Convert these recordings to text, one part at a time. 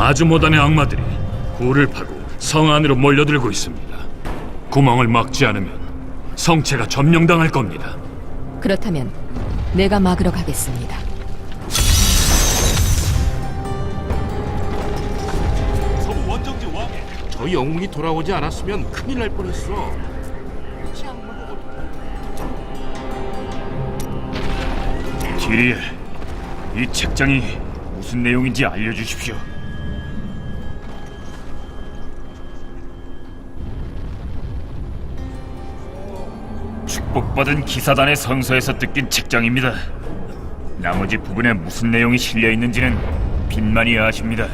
아주 못한의 악마들이 굴을 파고 성 안으로 몰려들고 있습니다. 구멍을 막지 않으면 성체가 점령당할 겁니다. 그렇다면 내가 막으러 가겠습니다. 서부 원정지 왕에 저 영웅이 돌아오지 않았으면 큰일 날 뻔했어. 기리엘, 이 책장이 무슨 내용인지 알려주십시오. 축복받은 기사단의 성서에서 뜯긴 책장입니다. 나머지 부분에 무슨 내용이 실려 있는지는 빈만이 아십니다.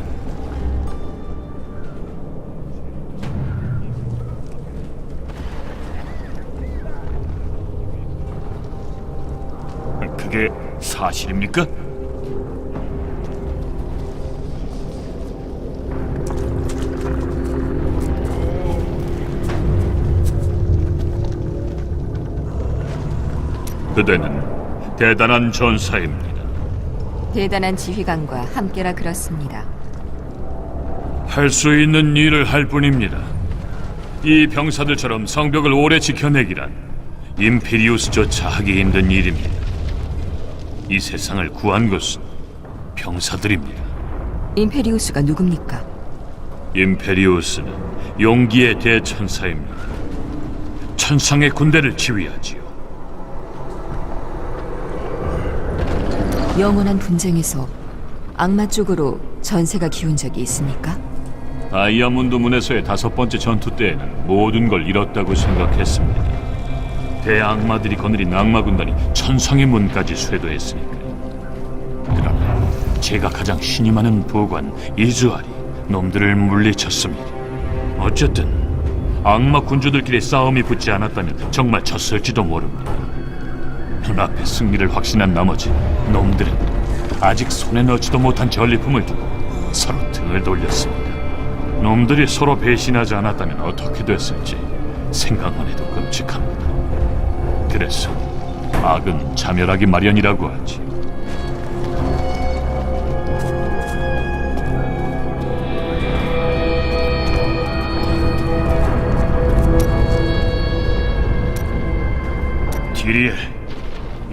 그게 사실입니까? 그대는 대단한 전사입니다. 대단한 지휘관과 함께라 그렇습니다. 할 수 있는 일을 할 뿐입니다. 이 병사들처럼 성벽을 오래 지켜내기란 임페리우스조차 하기 힘든 일입니다. 이 세상을 구한 것은 병사들입니다. 임페리우스가 누굽니까? 임페리우스는 용기의 대천사입니다. 천상의 군대를 지휘하지요. 영원한 분쟁에서 악마 쪽으로 전세가 기운 적이 있습니까? 다이아몬드 문에서의 다섯 번째 전투 때에는 모든 걸 잃었다고 생각했습니다. 대악마들이 거느린 악마 군단이 천상의 문까지 쇄도했으니까요. 그러나 제가 가장 신이 많은 보관 이즈알이 놈들을 물리쳤습니다. 어쨌든 악마 군주들끼리 싸움이 붙지 않았다면 정말 졌을지도 모릅니다. 눈앞에 승리를 확신한 나머지 놈들은 아직 손에 넣지도 못한 전리품을 두고 서로 등을 돌렸습니다. 놈들이 서로 배신하지 않았다면 어떻게 됐을지 생각만 해도 끔찍합니다. 그래서 악은 자멸하기 마련이라고 하지.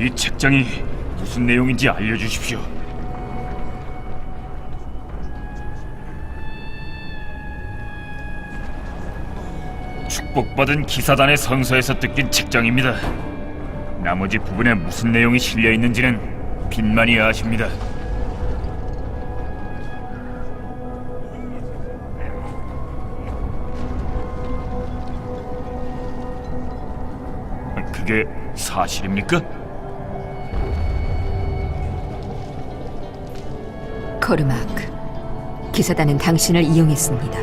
이 책장이 무슨 내용인지 알려주십시오. 축복받은 기사단의 성서에서 뜯긴 책장입니다. 나머지 부분에 무슨 내용이 실려 있는지는 빈만이 아십니다. 그게 사실입니까? 코르마크, 기사단은 당신을 이용했습니다.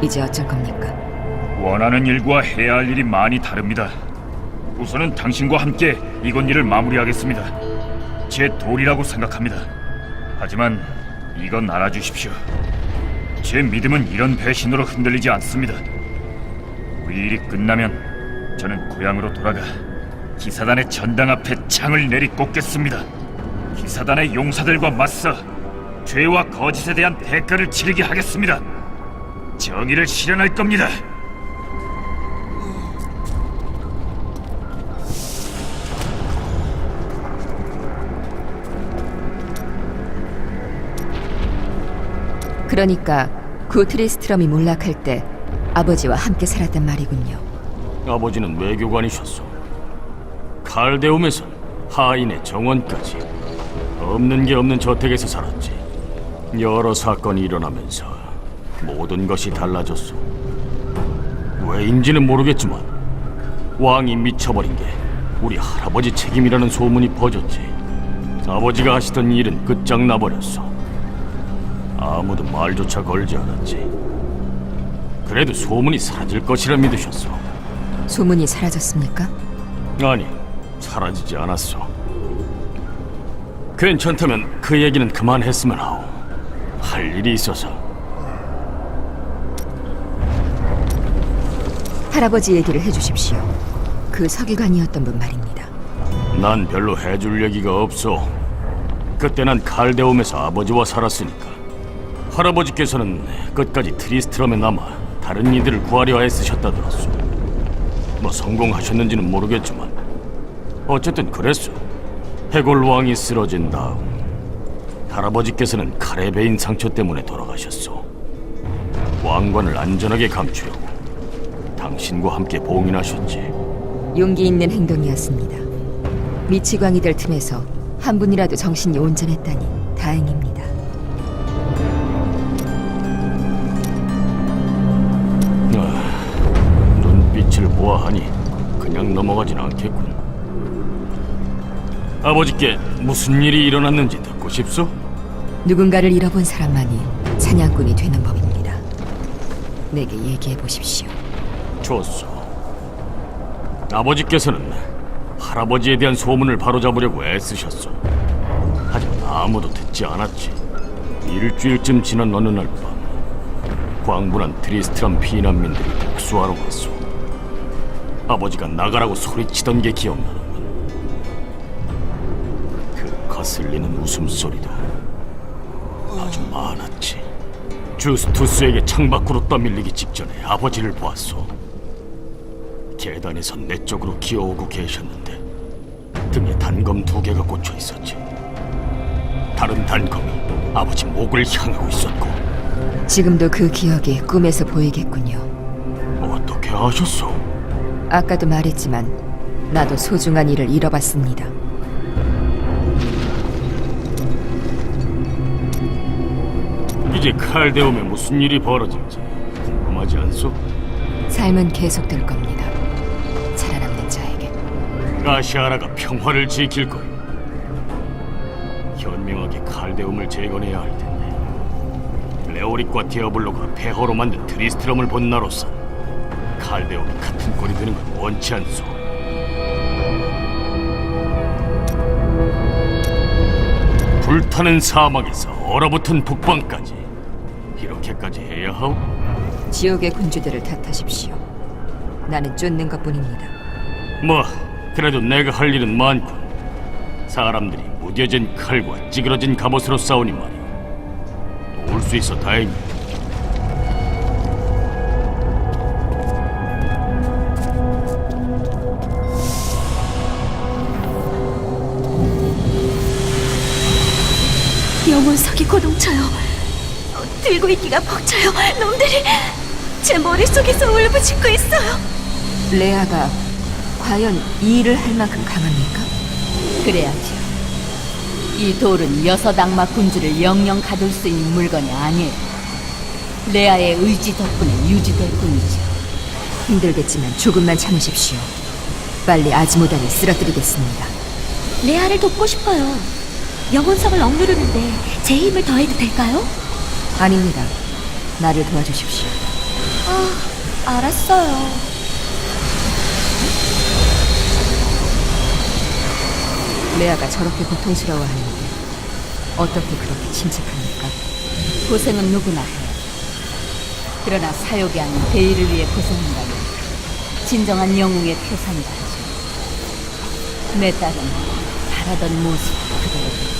이제 어쩔 겁니까? 원하는 일과 해야 할 일이 많이 다릅니다. 우선은 당신과 함께 이건 일을 마무리하겠습니다. 제 도리라고 생각합니다. 하지만 이건 알아주십시오. 제 믿음은 이런 배신으로 흔들리지 않습니다. 우리 일이 끝나면 저는 고향으로 돌아가 기사단의 전당 앞에 창을 내리꽂겠습니다. 기사단의 용사들과 맞서 죄와 거짓에 대한 대가를 치르게 하겠습니다. 정의를 실현할 겁니다. 그러니까 구트리스트럼이 몰락할 때 아버지와 함께 살았단 말이군요. 아버지는 외교관이셨소. 칼데움에선 하인의 정원까지 없는 게 없는 저택에서 살았지. 여러 사건이 일어나면서 모든 것이 달라졌소. 왜인지는 모르겠지만 왕이 미쳐버린 게 우리 할아버지 책임이라는 소문이 퍼졌지. 아버지가 하시던 일은 끝장나 버렸어. 아무도 말조차 걸지 않았지. 그래도 소문이 사라질 것이라 믿으셨어. 소문이 사라졌습니까? 아니, 사라지지 않았어. 괜찮다면 그 얘기는 그만했으면 하오. 할 일이 있어서. 할아버지 얘기를 해주십시오. 그 서기관이었던 분 말입니다. 난 별로 해줄 얘기가 없어. 그때 난 칼데움에서 아버지와 살았으니까. 할아버지께서는 끝까지 트리스트럼에 남아 다른 이들을 구하려 애쓰셨다 들었소. 뭐 성공하셨는지는 모르겠지만 어쨌든 그랬소. 해골 왕이 쓰러진 다음 할아버지께서는 칼에 베인 상처 때문에 돌아가셨소. 왕관을 안전하게 감추려고 당신과 함께 봉인하셨지. 용기 있는 행동이었습니다. 미치광이들 틈에서 한 분이라도 정신이 온전했다니 다행입니다. 아, 눈빛을 보아하니 그냥 넘어가진 않겠군. 아버지께 무슨 일이 일어났는지 듣 고 싶소? 누군가를 잃어본 사람만이 사냥꾼이 되는 법입니다. 내게 얘기해 보십시오. 좋소. 아버지께서는 할아버지에 대한 소문을 바로잡으려고 애쓰셨소. 하지만 아무도 듣지 않았지. 일주일쯤 지난 어느 날 밤, 광분한 트리스트람 피난민들이 복수하러 왔소. 아버지가 나가라고 소리치던 게 기억나 거슬리는 웃음소리도 아주 많았지. 주스투스에게 창밖으로 떠밀리기 직전에 아버지를 보았소. 계단에서 내 쪽으로 기어오고 계셨는데 등에 단검 두 개가 꽂혀 있었지. 다른 단검이 아버지 목을 향하고 있었고 지금도 그 기억이 꿈에서 보이겠군요. 어떻게 아셨소? 아까도 말했지만 나도 소중한 일을 잃어봤습니다. 이제 칼데움에 무슨 일이 벌어질지 궁금하지 않소? 삶은 계속될 겁니다. 살아남는 자에게. 가시아라가 평화를 지킬 거요. 현명하게 칼데움을 재건해야 할 텐데. 레오릭과 디아블로가 폐허로 만든 트리스트럼을 본 나로서 칼데움이 같은 꼴이 되는 건 원치 않소. 불타는 사막에서 얼어붙은 북방까지 이렇게까지 해야 하오? 지옥의 군주들을 탓하십시오. 나는 쫓는 것뿐입니다. 뭐 그래도 내가 할 일은 많군. 사람들이 무뎌진 칼과 찌그러진 갑옷으로 싸우니 말이야. 올수 있어 다행이야. 영혼 석이 고동쳐요. 어, 들고 있기가 벅차요. 놈들이 제 머릿속에서 울부짖고 있어요. 레아가 과연 이 일을 할 만큼 강합니까? 그래야죠. 이 돌은 여섯 악마 군주를 영영 가둘 수 있는 물건이 아니에요. 레아의 의지 덕분에 유지될 뿐이죠. 힘들겠지만 조금만 참으십시오. 빨리 아지모단을 쓰러뜨리겠습니다. 레아를 돕고 싶어요. 영혼석을 억누르는데 제 힘을 더해도 될까요? 아닙니다. 나를 도와주십시오. 아, 알았어요. 레아가 저렇게 고통스러워하는데 어떻게 그렇게 침착합니까? 고생은 누구나 해요. 그러나 사욕이 아닌 대의를 위해 고생한다면 진정한 영웅의 표상이다 하죠. 내 딸은 바라던 모습 그대로